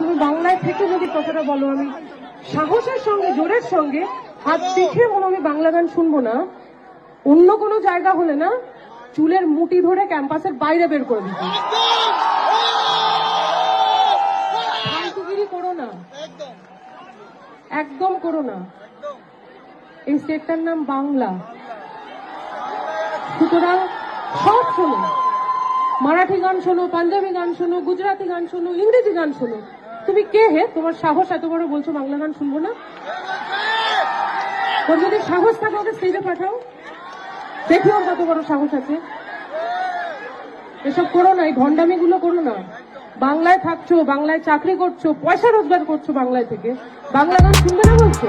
তুমি বাংলায় থেকে যদি কথাটা বলো আমি, সাহসের সঙ্গে, জোরের সঙ্গে, হাত পিছিয়ে বলো আমি বাংলা গান শুনব না। অন্য কোনো জায়গা হলে না, চুলের মুটি ধরে ক্যাম্পাসের বাইরে বের করে দিত না। একদম করো না। এই স্টেটটার নাম বাংলা। সুতরাং সব শোনো। মারাঠি গান শোনো, পাঞ্জাবি গান শোনো, গুজরাটি গান শোনো, ইংরেজি গান শোনো। তুমি কে হে? তোমার সাহস এত বড় বলছো বাংলা গান শুনব না? তোর যদি সাহস থাকে ওকে স্টেজে পাঠাও। দেখি ওর কত বড় সাহস আছে। এসব করো না, এই ভণ্ডামি গুলো করো না। বাংলায় থাকছো, বাংলায় চাকরি করছ, পয়সা রোজগার করছ বাংলায় থেকে। বাংলা গান শুনবে না বলছো?